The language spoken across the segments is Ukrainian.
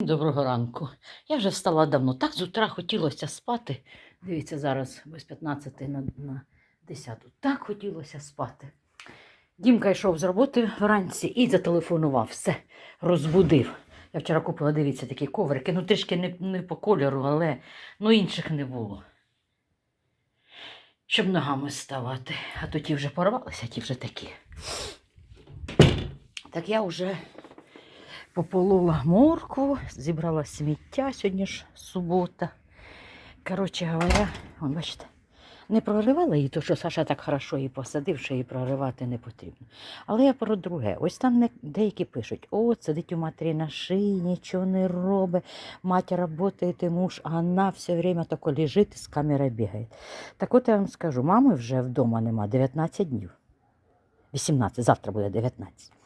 Доброго ранку. Я вже встала давно. Так з утра хотілося спати. Дивіться, зараз без 15 на, на 10. Так хотілося спати. Дімка йшов з роботи вранці і зателефонував. Все, розбудив. Я вчора купила, дивіться, такі коврики. Ну, трішки не, не по кольору, але ну, інших не було. Щоб ногами ставати. А то ті вже порвалися, ті вже такі. Так я вже пополола моркву, зібрала сміття, сьогодні ж субота. Коротше говоря, вон, бачите, не проривала її, то що Саша так хорошо її посадив, що її проривати не потрібно. Але я про друге. Ось там деякі пишуть: о, сидить у матері на шиї, нічого не робить, мать працює, муж, а вона все время тако лежить, з камери бігає. Так от я вам скажу, мами вже вдома нема 19 днів. 18, завтра буде 19.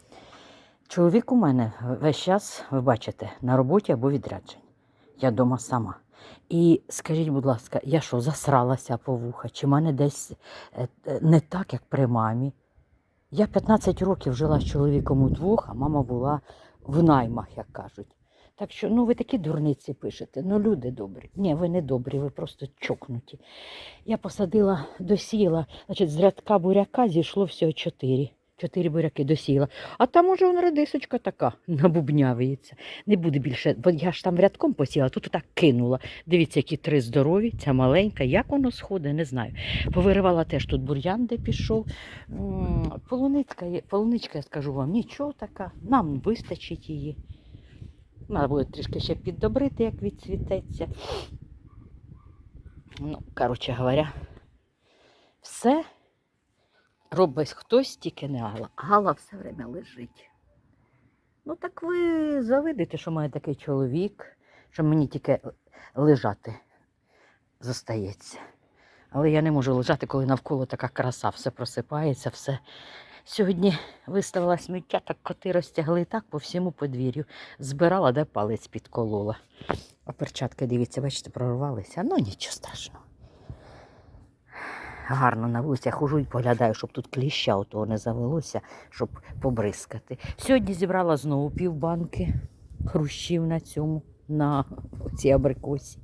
Чоловік у мене весь час, ви бачите, на роботі або відрядженні. Я вдома сама. І скажіть, будь ласка, я що, засралася по вуха? Чи мене десь е, е, не так, як при мамі? Я 15 років жила з чоловіком удвох, а мама була в наймах, як кажуть. Так що, ну ви такі дурниці пишете, ну люди добрі. Ні, ви не добрі, ви просто чокнуті. Я посадила, досіяла, значить, з рядка буряка зійшло всього чотири. Чотири буряки досіяла. А там уже вона редисочка така набубнявається. Не буде більше, бо я ж там рядком посіяла, тут так кинула. Дивіться, які три здорові, ця маленька. Як воно сходить, не знаю. Повиривала теж тут бур'ян, де пішов. Полуничка, полуничка, я скажу вам, нічого така, нам вистачить її. Треба буде трішки ще піддобрити, як відцвітеться. Ну, коротше говоря, все робить хтось, тільки не Гала. Гала все время лежить. Ну так ви завидите, що має такий чоловік, що мені тільки лежати зостається. Але я не можу лежати, коли навколо така краса, все просипається, все. Сьогодні виставила сміття, так коти розтягли так по всьому подвір'ю. Збирала, де палець підколола. А перчатки, дивіться, бачите, прорвалися. Ну нічого страшного. Гарно на вулиці. Я хожу і поглядаю, щоб тут кліща у того не завелося, щоб побризкати. Сьогодні зібрала знову півбанки хрущів на цьому, на цій абрикосі.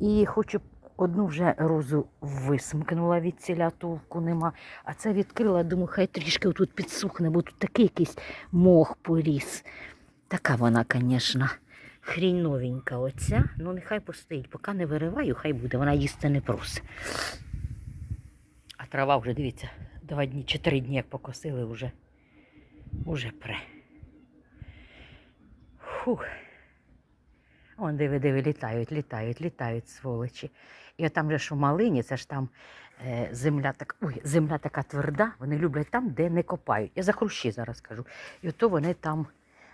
І хочу одну вже розу висмкнула від ціля толку нема. А це відкрила, думаю, хай трішки тут підсухне, бо тут такий якийсь мох поріс. Така вона, звісно, хрінь новенька оця. Ну нехай постоїть. Поки не вириваю, хай буде, вона їсти не просить. Трава вже, дивіться, два дні чи три дні, як покосили, вже, вже пре. Фух. Вон диви, диви, літають, літають, літають сволочі. І там же ж у малині, це ж там е, земля так, ой, земля така тверда, вони люблять там, де не копають. Я за хрущі зараз кажу. І ото вони там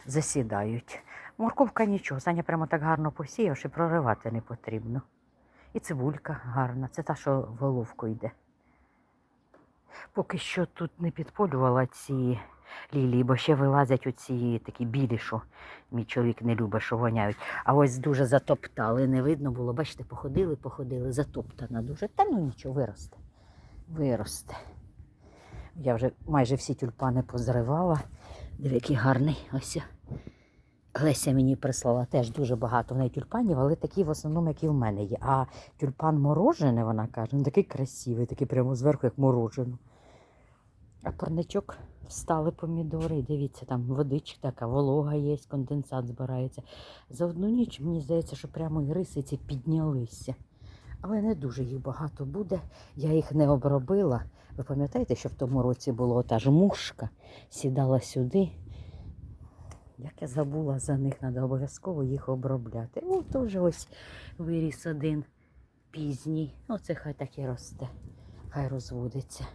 засідають. Морковка нічого, Саня прямо так гарно посіяв, що проривати не потрібно. І цибулька гарна, це та, що головку йде. Поки що тут не підполювала ці лілії, бо ще вилазять оці такі білі, що мій чоловік не любить, що воняють. А ось дуже затоптали, не видно було. Бачите, походили, походили, затоптана дуже. Та ну нічого, виросте. Виросте. Я вже майже всі тюльпани позривала. Диви, який гарний ось. Леся мені прислала теж дуже багато в неї тюльпанів, але такі в основному, які в мене є. А тюльпан морожений, вона каже, він такий красивий, такий прямо зверху, як морожено. А парничок встали помідори. і Дивіться, там водичка така, волога є, конденсат збирається. За одну ніч мені здається, що прямо і рисиці піднялися. Але не дуже їх багато буде. Я їх не обробила. Ви пам'ятаєте, що в тому році була та ж мушка, сідала сюди. Як я забула за них, треба обов'язково їх обробляти. О, теж ось виріс один пізній. Оце хай так і росте, хай розводиться.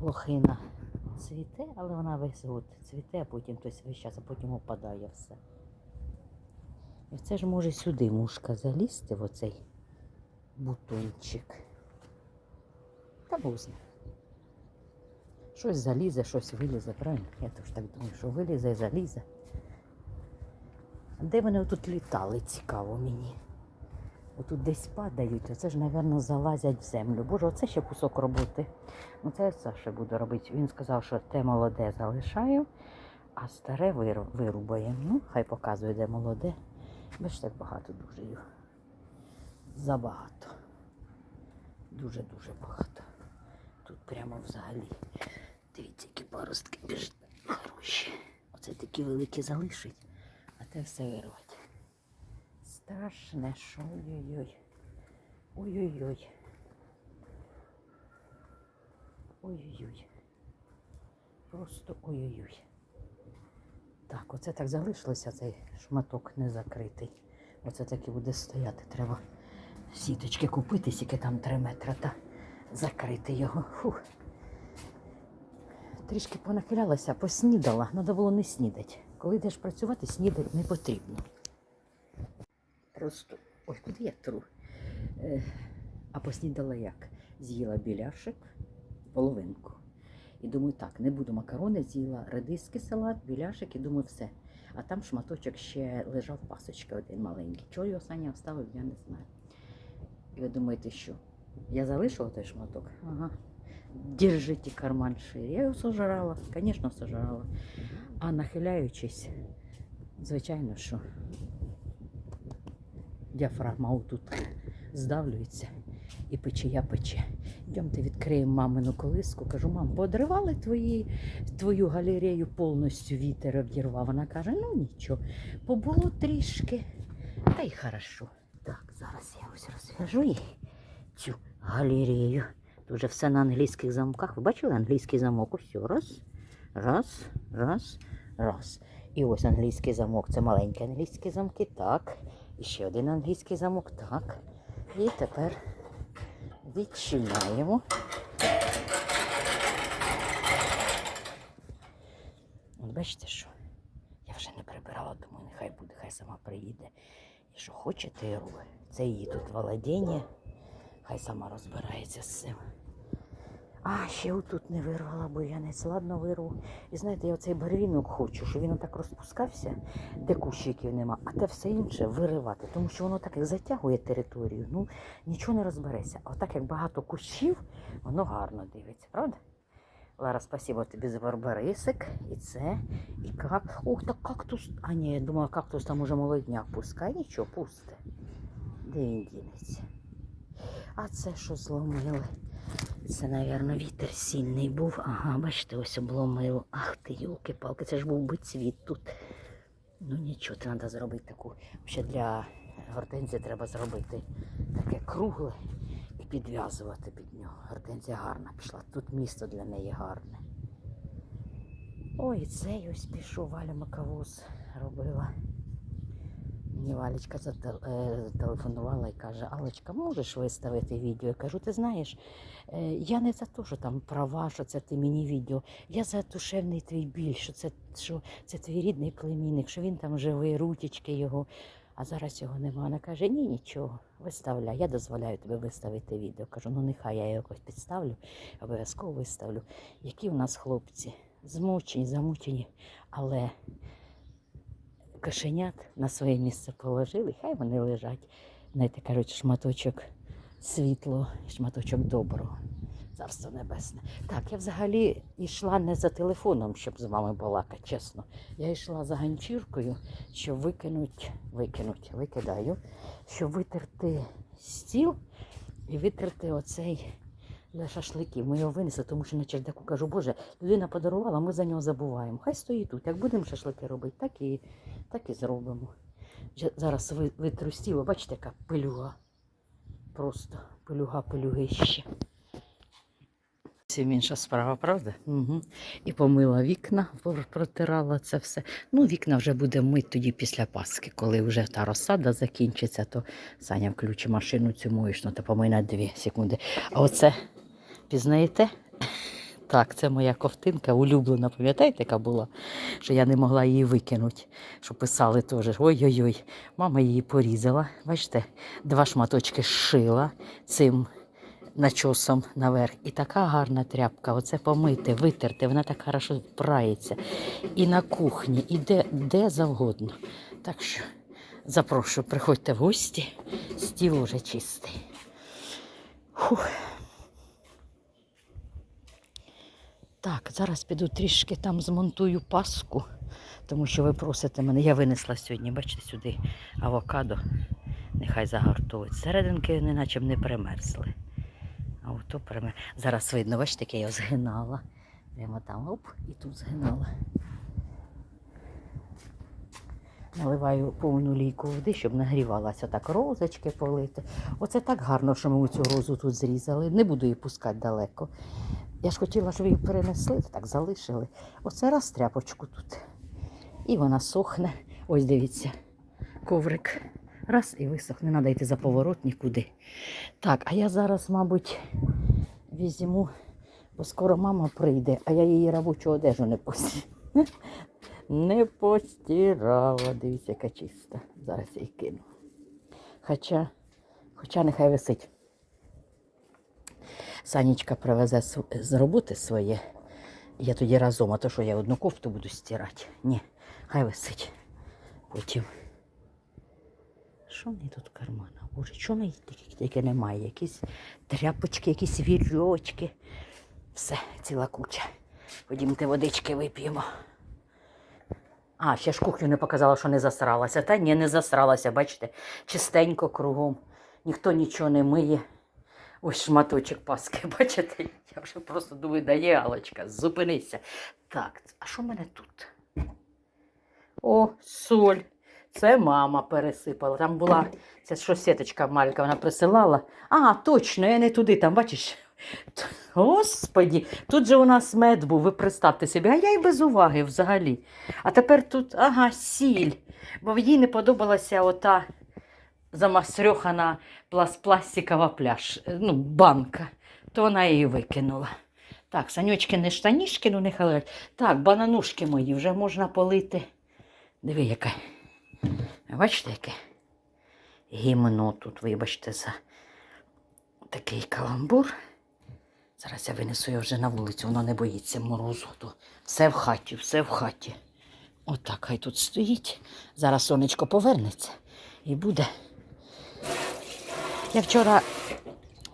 Лохина цвіте, але вона весь год цвіте, а потім тобто весь час, а потім опадає все. І це ж може сюди мушка залізти в оцей бутончик. Та знає. Щось залізе, щось вилізе, правильно? Я теж так думаю, що вилізе і залізе. Де вони тут літали, цікаво мені. Отут десь падають, оце ж, мабуть, залазять в землю. Боже, оце ще кусок роботи. Ну це я Саша буду робити. Він сказав, що те молоде залишаю, А старе виру- вирубаємо. Ну, хай показує, де молоде. Бачиш, так багато дуже його. Забагато. Дуже-дуже багато. Тут прямо взагалі. Дивіться, які паростки біжать хороші. Оце такі великі залишить, а те все вирвати. Страшне, що ой-ой-ой. Ой-ой-ой. Ой-ой-ой. Просто ой-ой-ой. Так, оце так залишилося, цей шматок не закритий. Оце так і буде стояти. Треба сіточки купити, скільки там 3 метри, та закрити його. Фух. Трішки понахилялася, поснідала. Треба було не снідати. Коли йдеш працювати, снідати не потрібно. Просто, ой, куди я тру? Е, а поснідала як? З'їла біляшик, половинку. І думаю, так, не буду макарони, з'їла редиски салат, біляшик і думаю, все. А там шматочок ще лежав пасочка один маленький. Чого його Саня оставив, я не знаю. І ви думаєте, що? Я залишила той шматок? Ага. Держите карман шире. Я його сожрала, звісно, сожрала. А нахиляючись, звичайно, що діафрагма тут здавлюється і печія пече. Йдемте відкриємо мамину колиску. Кажу, мам, подривали твої, твою галерею повністю вітер обірвав. Вона каже, ну нічого, побуло трішки, та й хорошо. Так, зараз я ось розв'яжу її цю галерею. Тут же все на англійських замках. Ви бачили англійський замок? Ось раз, раз, раз, раз. І ось англійський замок. Це маленькі англійські замки. Так. І ще один англійський замок. Так. І тепер відчиняємо. От бачите, що? Я вже не прибирала, думаю, нехай буде, хай сама приїде. І що хоче, те й. Це її тут володіння. Хай сама розбирається з цим. А, ще отут не вирвала, бо я не ладно вирву. І знаєте, я оцей барвінок хочу, щоб він так розпускався, де кущиків нема, а те все інше виривати. Тому що воно так як затягує територію, ну нічого не розбереться. А отак як багато кущів, воно гарно дивиться, правда? Лара, спасибо тобі за барбарисик. І це, і как. Ух, так кактус. А ні, я думала, кактус там уже молодняк пускай, нічого, пусте. Де він дінеться? А це що зломили? Це, мабуть, вітер сильний був. Ага, бачите, ось обломило. Ах ти, юлки-палки, це ж був би цвіт тут. Ну нічого, треба зробити таку. Ще для гортензії треба зробити таке кругле і підв'язувати під нього. Гортензія гарна пішла. Тут місто для неї гарне. Ой, цей ось пішов, Валя Маковоз робила. Мені Валечка е, зателефонувала і каже, Алечка, можеш виставити відео? Я кажу, ти знаєш, е, я не за те, що там права, що це ти мені відео. Я за душевний твій біль, що це, що це твій рідний племінник, що він там живий, рутічки його, а зараз його нема. Вона каже, ні, нічого, виставляй, я дозволяю тобі виставити відео. Кажу, ну нехай я якось підставлю, обов'язково виставлю. Які у нас хлопці, змучені, замучені, але кошенят на своє місце положили, хай вони лежать. Знаєте, кажуть, шматочок світлого, шматочок доброго. Царство небесне. Так, я взагалі йшла не за телефоном, щоб з вами балакати, чесно. Я йшла за ганчіркою, щоб викинуть, викинуть, викидаю, щоб витерти стіл і витерти оцей для шашликів. Ми його винесли, тому що на чердаку кажу, Боже, людина подарувала, ми за нього забуваємо. Хай стоїть тут. Як будемо шашлики робити, так і, так і зробимо. Зараз ви, витру стіл, бачите, яка пилюга. Просто пилюга пилюгище. Зовсім інша справа, правда? Угу. І помила вікна, протирала це все. Ну, вікна вже буде мить тоді після Пасхи, коли вже та розсада закінчиться, то Саня включить машину цю моєчну, то помий на дві секунди. А оце, пізнаєте? Так, це моя ковтинка улюблена, пам'ятаєте, яка була, що я не могла її викинути, що писали теж. Ой-ой-ой, мама її порізала. Бачите, два шматочки зшила цим начосом наверх. І така гарна тряпка. Оце помити, витерти, вона так хорошо прається. І на кухні, і де, де завгодно. Так що запрошую, приходьте в гості, стіл уже чистий. Фух. Так, зараз піду трішки там змонтую паску, тому що ви просите мене. Я винесла сьогодні, бачите, сюди авокадо. Нехай загартовують. Серединки неначе б не примерзли. А ото пример... Зараз видно, бачите, я його згинала. Прямо там оп, і тут згинала. Наливаю повну лійку води, щоб нагрівалася так розочки полити. Оце так гарно, що ми цю розу тут зрізали. Не буду її пускати далеко. Я ж хотіла, щоб її перенесли, так залишили. Оце раз тряпочку тут. І вона сохне. Ось дивіться, коврик. Раз і висохне, треба йти за поворот нікуди. Так, а я зараз, мабуть, візьму, бо скоро мама прийде, а я її робочу одежу не постирала. Не постирала. Дивіться, яка чиста. Зараз я її кину. Хоча, хоча нехай висить. Санечка привезе з роботи своє. Я тоді разом, а то що я одну кофту буду стирати. Ні, хай висить. Потім. Що неї тут в карманах? Боже, чого в тільки немає? Якісь тряпочки, якісь вірьочки. Все, ціла куча. Ходімте водички вип'ємо. А, ще ж кухню не показала, що не засралася. Та ні, не засралася, бачите, чистенько кругом. Ніхто нічого не миє. Ось шматочок паски, бачите? Я вже просто думаю, да є Алочка, зупинися. Так, а що в мене тут? О, соль. Це мама пересипала. Там була ця що сіточка малька, вона присилала. А, точно, я не туди, там, бачиш. Господі, тут же у нас мед був, ви представте собі, а я й без уваги взагалі. А тепер тут, ага, сіль. Бо їй не подобалася ота замастрьохана пластикова пляж, е, ну, банка. То вона її викинула. Так, санючки не штанішки, ну нехай лежать. Так, бананушки мої вже можна полити. Диви, яке. Бачите, яке? Гімно тут, вибачте, за такий каламбур. Зараз я винесу його вже на вулицю, воно не боїться морозу. То все в хаті, все в хаті. Отак хай тут стоїть. Зараз сонечко повернеться і буде. Я вчора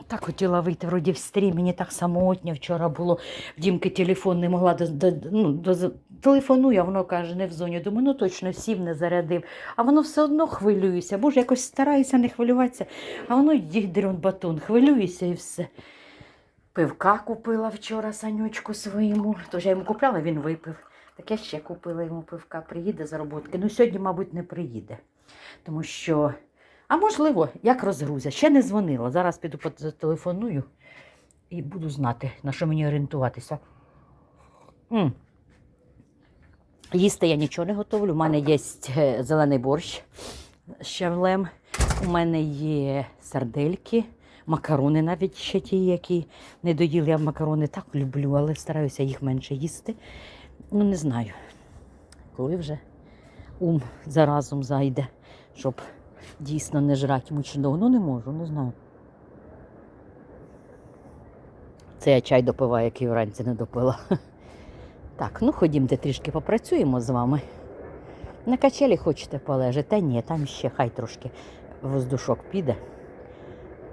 так хотіла вийти вроді в стрім, мені так самотньо вчора було. В Дімки телефон не могла до, до, ну, до, телефоную, а воно каже, не в зоні. Думаю, ну точно сів, не зарядив. А воно все одно хвилююся. Боже, якось стараюся не хвилюватися, а воно дігдрон батон, хвилююся і все. Пивка купила вчора санючку своєму. Тож я йому купляла, він випив. Так я ще купила йому пивка, приїде з роботки. Ну, сьогодні, мабуть, не приїде. Тому що, а можливо, як розгрузя. Ще не дзвонила. Зараз піду зателефоную і буду знати, на що мені орієнтуватися. м Їсти я нічого не готовлю. У мене є е, зелений борщ з щавлем. У мене є сардельки, макарони навіть ще ті, які не доїли. Я макарони так люблю, але стараюся їх менше їсти. Ну, не знаю, коли вже ум заразом зайде, щоб дійсно не жрати мучного. Ну, не можу, не знаю. Це я чай допиваю, який вранці не допила. Так, ну ходімте трішки попрацюємо з вами. На качелі хочете полежати? Та ні, там ще хай трошки воздушок піде.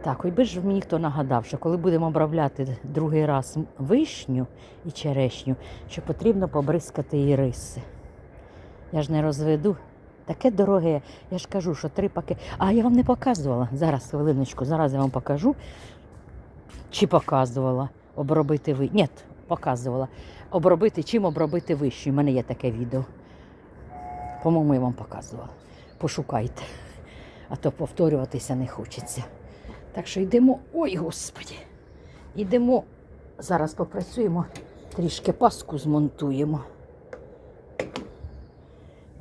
Так, ой би ж мені хто нагадав, що коли будемо обробляти другий раз вишню і черешню, що потрібно побризкати і риси. Я ж не розведу. Таке дороге, я ж кажу, що три паки. А я вам не показувала. Зараз, хвилиночку, зараз я вам покажу. Чи показувала обробити ви. Ні, показувала. Обробити, чим обробити вишню. У мене є таке відео. По-моєму, я вам показувала. Пошукайте. А то повторюватися не хочеться. Так що йдемо. Ой, господі. Йдемо. Зараз попрацюємо, трішки паску змонтуємо.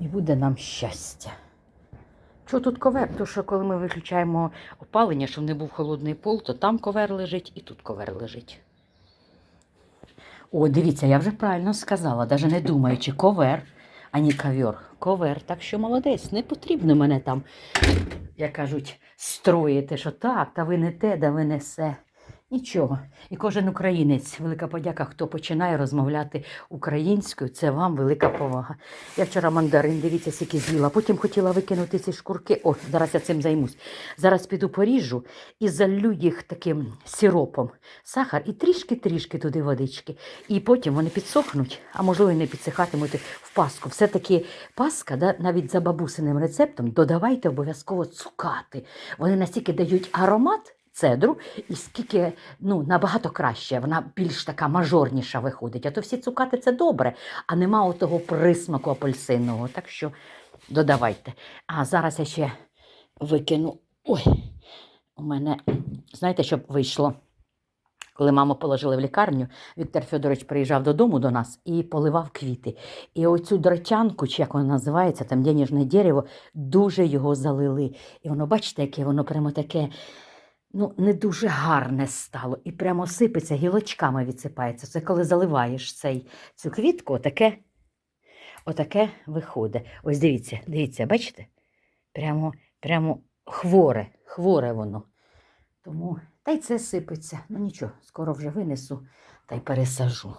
І буде нам щастя. Що тут ковер? То що коли ми виключаємо опалення, щоб не був холодний пол, то там ковер лежить і тут ковер лежить. О, дивіться, я вже правильно сказала, навіть не думаючи, ковер, а не ковер. Ковер. Так що молодець, не потрібно мене там, як кажуть, строїти, що так, та ви не те, да ви не се. Нічого. І кожен українець, велика подяка, хто починає розмовляти українською, це вам велика повага. Я вчора мандарин, дивіться, скільки з'їла. Потім хотіла викинути ці шкурки. О, зараз я цим займусь. Зараз піду поріжу і залю їх таким сиропом, сахар і трішки-трішки туди водички. І потім вони підсохнуть, а можливо і не підсихатимуть в паску. Все-таки паска, да, навіть за бабусиним рецептом, додавайте обов'язково цукати. Вони настільки дають аромат. Цедру, і скільки ну, набагато краще, вона більш така мажорніша виходить. А то всі цукати це добре, а нема того присмаку апельсинного. Так що додавайте. А зараз я ще викину. Ой, у мене, знаєте, щоб вийшло. Коли маму положили в лікарню, Віктор Федорович приїжджав додому до нас і поливав квіти. І оцю дротянку, чи як вона називається, там денежне дерево, дуже його залили. І воно, бачите, яке воно прямо таке, ну, не дуже гарне стало. І прямо сипеться, гілочками відсипається. Це коли заливаєш цей, цю квітку, отаке, отаке виходить. Ось дивіться, дивіться, бачите? Прямо, прямо хворе, хворе воно. Тому та й це сипеться. Ну нічого, скоро вже винесу та й пересажу.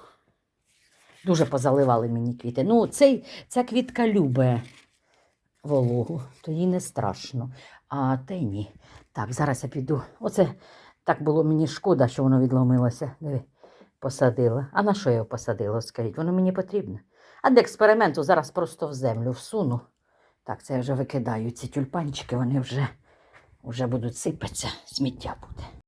Дуже позаливали мені квіти. Ну, цей, ця квітка любить вологу, то їй не страшно. А те ні. Так, зараз я піду. Оце так було мені шкода, що воно відломилося. Диви, посадила. А на що я його посадила? Скажіть, воно мені потрібно. А для експерименту зараз просто в землю всуну. Так, це я вже викидаю ці тюльпанчики, вони вже, вже будуть сипатися, сміття буде.